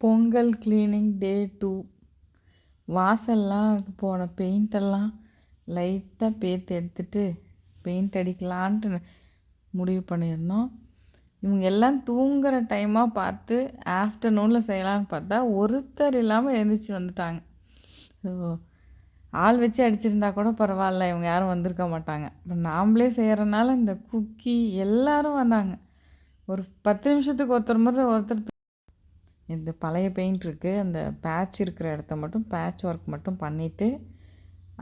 Pongal cleaning day two வாசல்லாம் போன பெயிண்டெல்லாம் லைட்டாக பேத்து எடுத்துட்டு பெயிண்ட் அடிக்கலான்ட்டு முடிவு பண்ணியிருந்தோம். இவங்க எல்லாம் தூங்குகிற டைமாக பார்த்து ஆஃப்டர்நூனில் செய்யலான்னு பார்த்தா ஒருத்தர் இல்லாமல் எழுந்திரிச்சி வந்துட்டாங்க. ஸோ ஆள் வச்சு அடிச்சிருந்தா கூட பரவாயில்ல இவங்க யாரும் வந்திருக்க மாட்டாங்க. இப்போ நாம்ளே செய்கிறனால இந்த குக்கி எல்லோரும் வந்தாங்க. ஒரு பத்து நிமிஷத்துக்கு ஒருத்தர் முறை ஒருத்தர் இந்த பழைய பெயிண்ட் இருக்குது அந்த பேட்ச் இருக்கிற இடத்த மட்டும் பேட்ச் ஒர்க் மட்டும் பண்ணிவிட்டு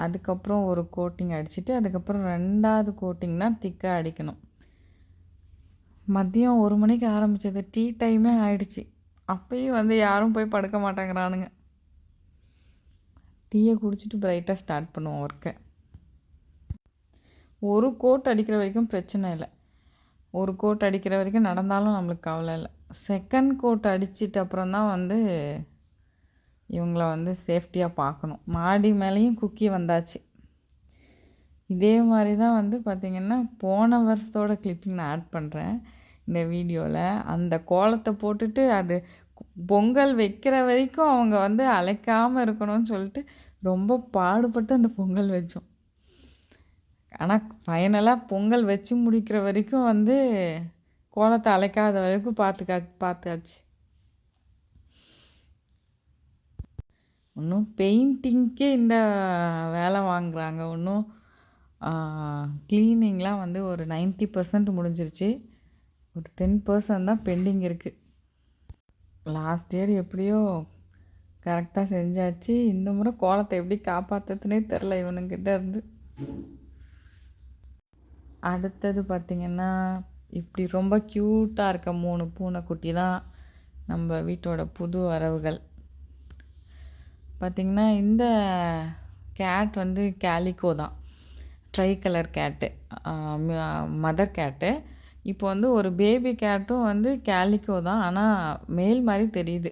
அதுக்கப்புறம் ஒரு கோட்டிங் அடிச்சுட்டு அதுக்கப்புறம் ரெண்டாவது கோட்டிங் தான் திக்காக அடிக்கணும். மதியம் ஒரு மணிக்கு ஆரம்பித்தது டீ டைமே ஆயிடுச்சு. அப்பயும் வந்து யாரும் போய் படுக்க மாட்டேங்கிறானுங்க. டீயை குடிச்சிட்டு பிரைட்டாக ஸ்டார்ட் பண்ணுவோம் ஒர்க்கை ஒரு கோட் அடிக்கிற வரைக்கும் பிரச்சனை இல்லை. ஒரு கோட் அடிக்கிற வரைக்கும் நடந்தாலும் நம்மளுக்கு கவலை இல்லை. செகண்ட் கோட் அடிச்சிட்டு அப்புறம் தான் வந்து இவங்கள வந்து சேஃப்டியாக பார்க்கணும். மாடி மேலேயும் குக்கி வந்தாச்சு. இதே மாதிரி தான் வந்து பார்த்திங்கன்னா போன வருஷத்தோட கிளிப்பிங் நான் ஆட் பண்ணுறேன் இந்த வீடியோவில் அந்த கோலத்தை போட்டுட்டு அது பொங்கல் வைக்கிற வரைக்கும் அவங்க வந்து அழைக்காமல் இருக்கணும்னு சொல்லிட்டு ரொம்ப பாடுபட்டு அந்த பொங்கல் வச்சோம். ஆனால் ஃபைனலாக பொங்கல் வச்சு முடிக்கிற வரைக்கும் வந்து கோலத்தை அழைக்காத வரைக்கும் பார்த்துக்கா பார்த்தாச்சு இன்னும் பெயிண்டிங்க்கே இந்த வேலை வாங்குகிறாங்க இன்னும் க்ளீனிங்லாம் வந்து ஒரு நைன்ட்டி பர்சன்ட் முடிஞ்சிருச்சு. ஒரு டென் பர்சன்ட் தான் பெண்டிங் இருக்குது லாஸ்ட் இயர் எப்படியோ கரெக்டாக செஞ்சாச்சு. இந்த முறை கோலத்தை எப்படி காப்பாற்றுறதுனே தெரில இவனுங்கிட்ட இருந்து. அடுத்தது பார்த்திங்கன்னா இப்படி ரொம்ப க்யூட்டாக இருக்க மூணு பூனைக்குட்டி தான் நம்ம வீட்டோட புது வரவுகள். பார்த்திங்கன்னா இந்த கேட் வந்து கேலிக்கோ தான். ட்ரை கலர் கேட்டு மதர் கேட்டு இப்போ வந்து ஒரு பேபி கேட்டும் வந்து கேலிக்கோ தான். ஆனால் மேல் மாதிரி தெரியுது.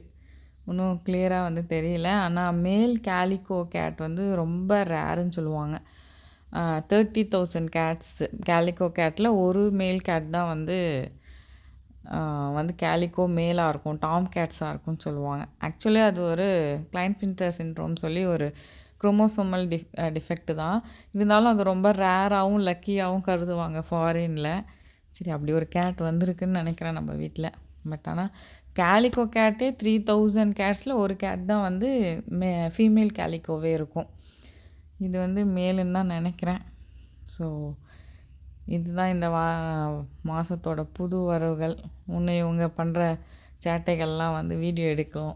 இன்னும் கிளியராக வந்து தெரியல. ஆனால் மேல் கேலிக்கோ கேட் வந்து ரொம்ப ரேருன்னு சொல்லுவாங்க. தேர்ட்டி தௌசண்ட் கேட்ஸ் கேலிக்கோ கேட்டில் ஒரு மேல் கேட் தான் வந்து வந்து கேலிக்கோ மேலாக இருக்கும் டாம் கேட்ஸாக இருக்கும்னு சொல்லுவாங்க. ஆக்சுவலி அது ஒரு கிளைன் ஃபின்டர் சின்ட்ரோம் சொல்லி ஒரு குரோமோசோமல் டிஃப் டிஃபெக்ட் தான். இருந்தாலும் அது ரொம்ப ரேராகவும் லக்கியாகவும் கருதுவாங்க ஃபாரினில் சரி அப்படி ஒரு கேட் வந்திருக்குன்னு நினைக்கிறேன் நம்ம வீட்டில் பட் ஆனால் கேலிக்கோ கேட்டே த்ரீ தௌசண்ட் கேட்ஸில் ஒரு கேட் தான் வந்து மே ஃபீமேல் கேலிக்கோவே இருக்கும். இது வந்து மேலுன்னு தான் நினைக்கிறேன். ஸோ இதுதான் இந்த வா மாதத்தோட புது வரவுகள். உன்னை இவங்க பண்ணுற சேட்டைகள்லாம் வந்து வீடியோ எடுக்கும்.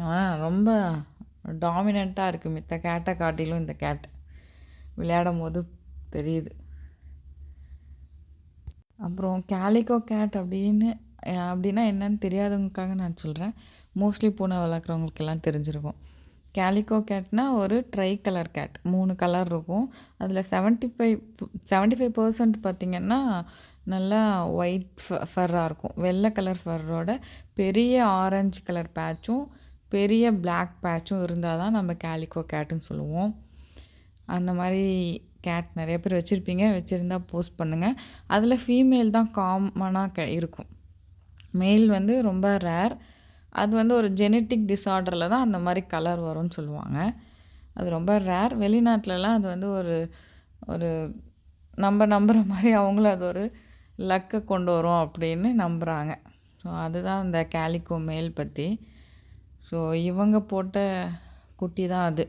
ஆனால் ரொம்ப டாமினண்ட்டாக இருக்குது மித்த கேட்டை காட்டிலும் இந்த கேட். விளையாடும் போது தெரியுது. அப்புறம் கேலிகோ கேட் அப்படின்னு அப்படின்னா என்னன்னு தெரியாதவங்களுக்காக நான் சொல்கிறேன் மோஸ்ட்லி பூனை வளர்க்குறவங்களுக்கெல்லாம் தெரிஞ்சிருக்கும். கேலிகோ கேட்னால் ஒரு ட்ரை கலர் கேட் மூணு கலர் இருக்கும். அதில் seventy five seventy five percent பார்த்திங்கன்னா நல்லா ஒயிட் ஃபர்ராக இருக்கும். வெள்ளை கலர் ஃபர்ரோட பெரிய ஆரஞ்சு கலர் பேட்சும் பெரிய பிளாக் பேட்சும் இருந்தால் தான் நம்ம கேலிகோ கேட்டுன்னு சொல்லுவோம். அந்த மாதிரி கேட் நிறைய பேர் வச்சுருப்பீங்க. வச்சுருந்தா போஸ்ட் பண்ணுங்கள் அதில் ஃபீமேல் தான் காமனாக க இருக்கும். மேல் வந்து ரொம்ப ரேர் அது வந்து ஒரு ஜெனட்டிக் டிஸார்டரில் தான் அந்த மாதிரி கலர் வரும்னு சொல்லுவாங்க. அது ரொம்ப ரேர் வெளிநாட்டிலலாம் அது வந்து ஒரு ஒரு நம்ம நம்புகிற மாதிரி அவங்களும் அது ஒரு லக்கை கொண்டு வரும் அப்படின்னு நம்புகிறாங்க ஸோ அதுதான் அந்த கேலிக்கோ மேல் பற்றி ஸோ இவங்க போட்ட குட்டி தான் அது.